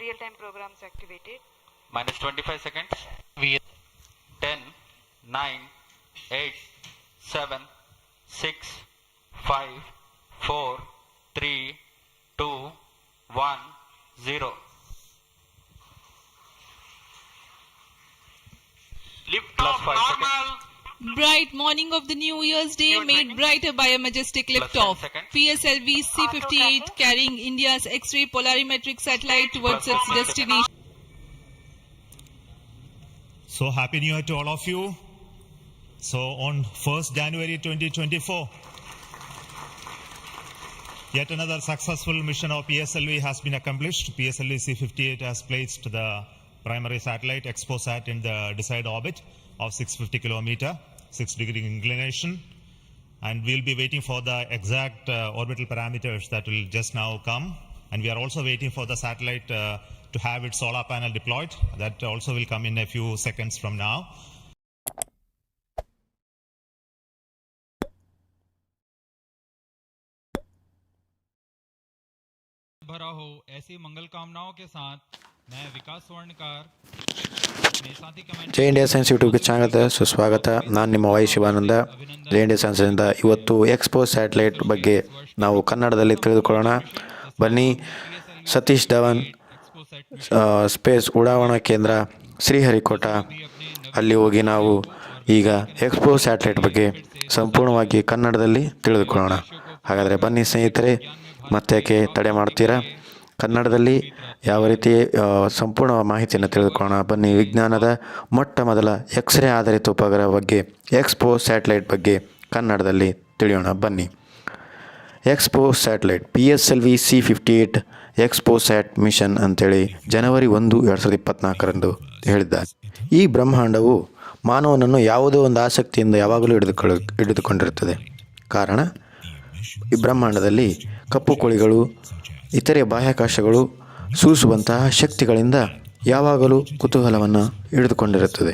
real-time programs activated. minus 25 seconds. We 10, 9, 8, 7, 6, 5, 4, 3, 2, 1, 0. Lift Plus off five normal. Bright morning of the New Year's Day made brighter by a majestic liftoff. PSLV C-58 carrying India's X-ray polarimetric satellite towards its 10 destination. So happy new year to all of you. So on 1st January 2024, yet another successful mission of PSLV has been accomplished. PSLV C-58 has placed the primary satellite ExpoSat in the desired orbit of 650 kilometer, 6 degree inclination. And we'll be waiting for the exact uh, orbital parameters that will just now come. And we are also waiting for the satellite uh, to have its solar panel deployed. That also will come in a few seconds from now. भरा हो ऐसी मंगल कामनाओं के साथ मैं विकास स्वर्णकार अपने साथी comment ಜೈ India science ಯೂಟ್ಯೂಬ್ಗೆ ಚಾನಲ್ಗೆ ಸುಸ್ವಾಗತ ನಾನು ನಿಮ್ಮ ವೈ ಶಿವಾನಂದ ಜೈ ಇಂಡಿಯಾ ಸೈನ್ಸ್ನಿಂದ ಇವತ್ತು ಎಕ್ಸ್ಪೋ ಸ್ಯಾಟಲೈಟ್ ಬಗ್ಗೆ ನಾವು ಕನ್ನಡದಲ್ಲಿ ತಿಳಿದುಕೊಳ್ಳೋಣ ಬನ್ನಿ ಸತೀಶ್ ಧವನ್ ಆ, ಸ್ಪೇಸ್ ಉಡಾವಣಾ ಕೇಂದ್ರ ಶ್ರೀಹರಿಕೋಟ ಅಲ್ಲಿ ಹೋಗಿ ನಾವು ಈಗ ಎಕ್ಸ್ಪೋ ಸ್ಯಾಟಲೈಟ್ ಬಗ್ಗೆ ಸಂಪೂರ್ಣವಾಗಿ ಕನ್ನಡದಲ್ಲಿ ತಿಳಿದುಕೊಳ್ಳೋಣ ಹಾಗಾದರೆ ಬನ್ನಿ ಸ್ನೇಹಿತರೆ ಮತ್ತೇಕೆ ತಡೆ ಮಾಡ್ತೀರಾ? ಕನ್ನಡದಲ್ಲಿ ಯಾವ ರೀತಿ ಸಂಪೂರ್ಣ ಮಾಹಿತಿಯನ್ನು ತಿಳಿದುಕೊಳ್ಳೋಣ. ಬನ್ನಿ, ವಿಜ್ಞಾನದ ಮೊಟ್ಟ ಮೊದಲ ಎಕ್ಸ್ರೇ ಆಧಾರಿತ ಉಪಗ್ರಹ ಬಗ್ಗೆ ಎಕ್ಸ್ಪೋ ಸ್ಯಾಟಲೈಟ್ ಬಗ್ಗೆ ಕನ್ನಡದಲ್ಲಿ ತಿಳಿಯೋಣ. ಬನ್ನಿ. XPo satellite P S L V C fifty eight XPoSat mission ಅಂತೇಳಿ ಜನವರಿ ಒಂದು, ಎರಡು ಸಾವಿರದ ಇಪ್ಪತ್ನಾಲ್ಕರಂದು ಹೇಳಿದ್ದಾರೆ. ಈ ಬ್ರಹ್ಮಾಂಡವು ಮಾನವನನ್ನು ಯಾವುದೋ ಒಂದು ಆಸಕ್ತಿಯಿಂದ ಯಾವಾಗಲೂ ಹಿಡಿದುಕೊಳ್ಳ, ಹಿಡಿದುಕೊಂಡಿರುತ್ತದೆ. ಕಾರಣ, ಈ ಬ್ರಹ್ಮಾಂಡದಲ್ಲಿ ಕಪ್ಪು ಕೋಳಿಗಳು, ಇತರೆ ಬಾಹ್ಯಾಕಾಶಗಳು ಸೂಸುವಂತಹ ಶಕ್ತಿಗಳಿಂದ ಯಾವಾಗಲೂ ಕುತೂಹಲವನ್ನು ಹಿಡಿದುಕೊಂಡಿರುತ್ತದೆ.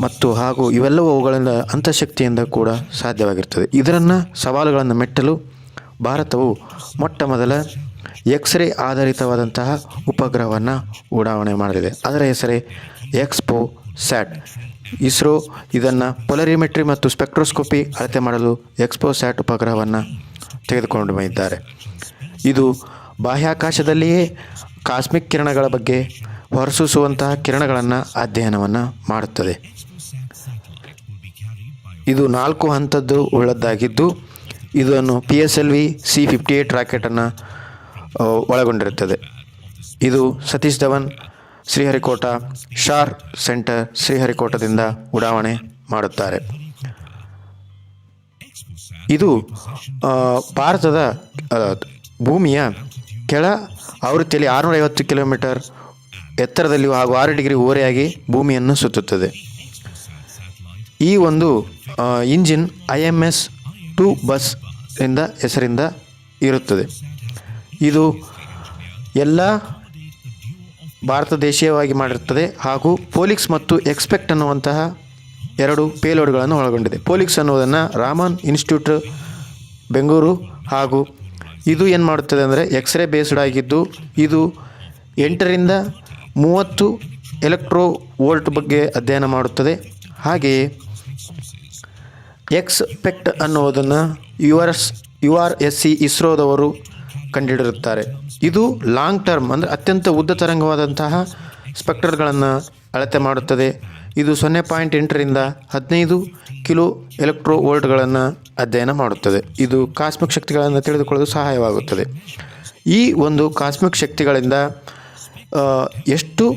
ಮತ್ತು ಹಾಗೂ ಇವೆಲ್ಲವೂ ಅವುಗಳಿಂದ ಅಂತಃಶಕ್ತಿಯಿಂದ ಕೂಡ ಸಾಧ್ಯವಾಗಿರ್ತದೆ. ಇದರನ್ನು ಸವಾಲುಗಳನ್ನು ಮೆಟ್ಟಲು ಭಾರತವು ಮೊಟ್ಟ ಮೊದಲ ಎಕ್ಸ್ರೇ ಆಧಾರಿತವಾದಂತಹ ಉಪಗ್ರಹವನ್ನು ಉಡಾವಣೆ ಮಾಡಲಿದೆ ಅದರ ಹೆಸರೇ ಎಕ್ಸ್ಪೋ ಸ್ಯಾಟ್ ಇಸ್ರೋ ಇದನ್ನು ಪೊಲರಿಮೆಟ್ರಿ ಮತ್ತು ಸ್ಪೆಕ್ಟ್ರೋಸ್ಕೋಪಿ ಅಳತೆ ಮಾಡಲು ಎಕ್ಸ್ಪೋ ಸ್ಯಾಟ್ ಉಪಗ್ರಹವನ್ನು ತೆಗೆದುಕೊಂಡು ಬಂದಿದ್ದಾರೆ. ಇದು ಬಾಹ್ಯಾಕಾಶದಲ್ಲಿಯೇ ಕಾಸ್ಮಿಕ್ ಕಿರಣಗಳ ಬಗ್ಗೆ ಹೊರಸೂಸುವಂತಹ ಕಿರಣಗಳನ್ನು ಅಧ್ಯಯನವನ್ನು ಮಾಡುತ್ತದೆ. ಇದು ನಾಲ್ಕು ಹಂತದ್ದು ಉಳ್ಳದ್ದಾಗಿದ್ದು, ಇದನ್ನು P S L V C fifty eight ರಾಕೆಟನ್ನು ಒಳಗೊಂಡಿರುತ್ತದೆ. ಇದು ಸತೀಶ್ ಧವನ್, ಶ್ರೀಹರಿಕೋಟ, ಶಾರ್ ಸೆಂಟರ್ ಶ್ರೀಹರಿಕೋಟದಿಂದ ಉಡಾವಣೆ ಮಾಡುತ್ತಾರೆ. ಇದು ಭಾರತದ ಭೂಮಿಯ ಕೆಳ ಆವೃತ್ತಿಯಲ್ಲಿ ಆರುನೂರೈವತ್ತು ಕಿಲೋಮೀಟರ್ ಎತ್ತರದಲ್ಲಿ ಹಾಗೂ ಆರು ಡಿಗ್ರಿ ಓರೆಯಾಗಿ ಭೂಮಿಯನ್ನು ಸುತ್ತುತ್ತದೆ. ಈ ಒಂದು engine I M S two bus ಎಂದ ಹೆಸರಿಂದ ಇರುತ್ತದೆ. ಇದು ಎಲ್ಲ ಭಾರತ ದೇಶೀಯವಾಗಿ ಮಾಡಿರುತ್ತದೆ ಹಾಗೂ ಪೋಲಿಕ್ಸ್ ಮತ್ತು ಎಕ್ಸ್ಪೆಕ್ಟ್ ಅನ್ನುವಂತಹ ಎರಡು ಪೇಲೋಡ್ಗಳನ್ನು ಒಳಗೊಂಡಿದೆ. ಪೋಲಿಕ್ಸ್ ಅನ್ನುವುದನ್ನು ರಾಮನ್ ಇನ್ಸ್ಟಿಟ್ಯೂಟ್ ಬೆಂಗಳೂರು ಹಾಗೂ ಇದು ಏನು ಮಾಡುತ್ತದೆ ಅಂದರೆ ಎಕ್ಸ್ರೇ ಬೇಸ್ಡ್ ಆಗಿದ್ದು ಇದು ಎಂಟರಿಂದ ಮೂವತ್ತು ಎಲೆಕ್ಟ್ರೋ ವೋಲ್ಟ್ ಬಗ್ಗೆ ಅಧ್ಯಯನ ಮಾಡುತ್ತದೆ. ಹಾಗೆಯೇ ಎಕ್ಸ್ಪೆಕ್ಟ್ ಅನ್ನುವುದನ್ನು U R S U R S C ಇಸ್ರೋದವರು ಕಂಡುಹಿಡಿರುತ್ತಾರೆ ಇದು ಲಾಂಗ್ ಟರ್ಮ್ ಅಂದರೆ ಅತ್ಯಂತ ಉದ್ದ ತರಂಗವಾದಂತಹ ಸ್ಪೆಕ್ಟರ್ಗಳನ್ನು ಅಳತೆ ಮಾಡುತ್ತದೆ. ಇದು ಸೊನ್ನೆ ಪಾಯಿಂಟ್ ಎಂಟರಿಂದ ಹದಿನೈದು ಕಿಲೋ ಎಲೆಕ್ಟ್ರೋ ವೋಲ್ಟ್ಗಳನ್ನು ಅಧ್ಯಯನ ಮಾಡುತ್ತದೆ. ಇದು ಕಾಸ್ಮಿಕ್ ಶಕ್ತಿಗಳನ್ನು ತಿಳಿದುಕೊಳ್ಳಲು ಸಹಾಯವಾಗುತ್ತದೆ. ಈ ಒಂದು ಕಾಸ್ಮಿಕ್ ಶಕ್ತಿಗಳಿಂದ ಎಷ್ಟು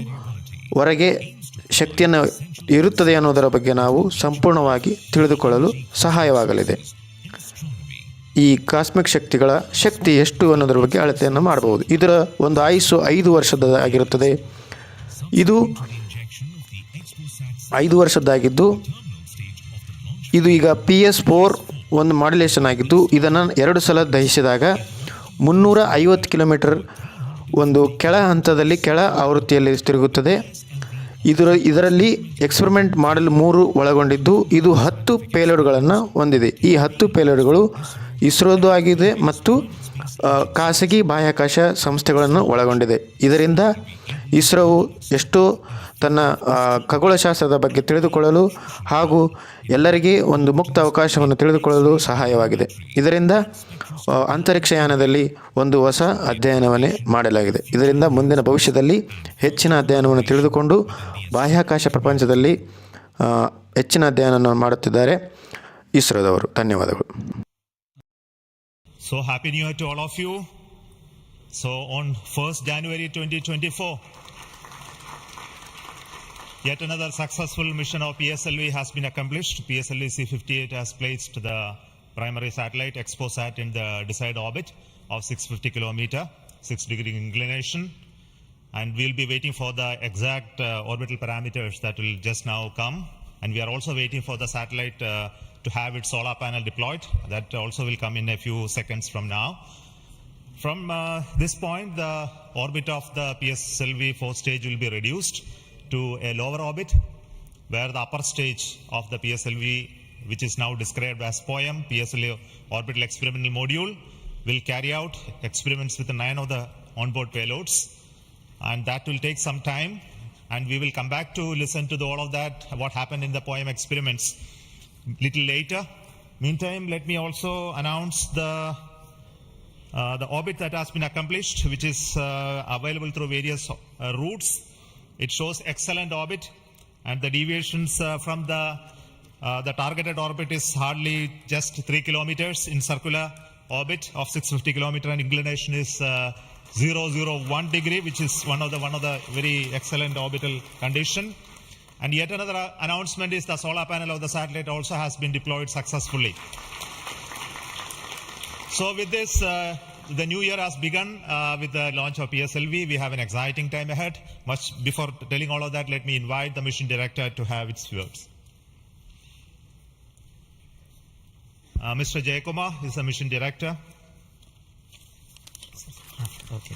ಹೊರಗೆ ಶಕ್ತಿಯನ್ನು ಇರುತ್ತದೆ ಅನ್ನೋದರ ಬಗ್ಗೆ ನಾವು ಸಂಪೂರ್ಣವಾಗಿ ತಿಳಿದುಕೊಳ್ಳಲು ಸಹಾಯವಾಗಲಿದೆ. ಈ ಕಾಸ್ಮಿಕ್ ಶಕ್ತಿಗಳ ಶಕ್ತಿ ಎಷ್ಟು ಅನ್ನೋದರ ಬಗ್ಗೆ ಅಳತೆಯನ್ನು ಮಾಡಬಹುದು ಇದರ ಒಂದು ಆಯುಸ್ಸು ಐದು ವರ್ಷದ ಆಗಿರುತ್ತದೆ. ಇದು ಐದು ವರ್ಷದ್ದಾಗಿದ್ದು, ಇದು ಈಗ ಪಿ ಎಸ್ ಫೋರ್ ಒಂದು ಮಾಡ್ಯುಲೇಷನ್ ಆಗಿದ್ದು, ಇದನ್ನು ಎರಡು ಸಲ ದಹಿಸಿದಾಗ ಮುನ್ನೂರ ಐವತ್ತು ಕಿಲೋಮೀಟರ್ ಒಂದು ಕೆಳ ಹಂತದಲ್ಲಿ ಕೆಳ ಆವೃತ್ತಿಯಲ್ಲಿ ತಿರುಗುತ್ತದೆ. ಇದರ, ಇದರಲ್ಲಿ ಎಕ್ಸ್ಪರಿಮೆಂಟ್ ಮಾಡಲು ಮೂರು ಒಳಗೊಂಡಿದ್ದು, ಇದು ಹತ್ತು ಪೇಲೋಡ್ಗಳನ್ನು ಹೊಂದಿದೆ. ಈ ಹತ್ತು ಪೇಲೋಡ್ಗಳು ಇಸ್ರೋದು ಆಗಿದೆ ಮತ್ತು ಖಾಸಗಿ ಬಾಹ್ಯಾಕಾಶ ಸಂಸ್ಥೆಗಳನ್ನು ಒಳಗೊಂಡಿದೆ. ಇದರಿಂದ ಇಸ್ರೋವು ಎಷ್ಟು ತನ್ನ ಖಗೋಳಶಾಸ್ತ್ರದ ಬಗ್ಗೆ ತಿಳಿದುಕೊಳ್ಳಲು ಹಾಗೂ ಎಲ್ಲರಿಗೆ ಒಂದು ಮುಕ್ತ ಅವಕಾಶವನ್ನು ತಿಳಿದುಕೊಳ್ಳಲು ಸಹಾಯವಾಗಿದೆ. ಇದರಿಂದ ಅಂತರಿಕ್ಷಯಾನದಲ್ಲಿ ಒಂದು ಹೊಸ ಅಧ್ಯಯನವನ್ನೇ ಮಾಡಲಾಗಿದೆ. ಇದರಿಂದ ಮುಂದಿನ ಭವಿಷ್ಯದಲ್ಲಿ ಹೆಚ್ಚಿನ ಅಧ್ಯಯನವನ್ನು ತಿಳಿದುಕೊಂಡು ಬಾಹ್ಯಾಕಾಶ ಪ್ರಪಂಚದಲ್ಲಿ ಹೆಚ್ಚಿನ ಅಧ್ಯಯನವನ್ನು ಮಾಡುತ್ತಿದ್ದಾರೆ ಇಸ್ರೋದವರು. ಧನ್ಯವಾದಗಳು. So happy new year to all of you. So on 1st January 2024, yet another successful mission of PSLV has been accomplished. PSLV C-58 has placed the primary satellite ExpoSat in the desired orbit of 650 kilometer, 6 degree inclination. And we'll be waiting for the exact uh, orbital parameters that will just now come. And we are also waiting for the satellite uh, to have its solar panel deployed. That also will come in a few seconds from now. From uh, this point, the orbit of the PSLV fourth stage will be reduced to a lower orbit, where the upper stage of the PSLV, which is now described as POEM, PSLV Orbital Experimental Module, will carry out experiments with nine of the onboard payloads, and that will take some time. And we will come back to listen to the, all of that, what happened in the POEM experiments, little later. Meantime, let me also announce the uh, the orbit that has been accomplished, which is uh, available through various uh, routes. It shows excellent orbit, and the deviations uh, from the uh, the targeted orbit is hardly just three kilometers in circular orbit of 650 kilometer, and inclination is uh, 001 degree, which is one of the one of the very excellent orbital condition. And yet another uh, announcement is the solar panel of the satellite also has been deployed successfully. So with this, uh, the new year has begun uh, with the launch of PSLV. We have an exciting time ahead. Much before telling all of that, let me invite the mission director to have its words. Uh, Mr. Jayakumar is the mission director. Okay.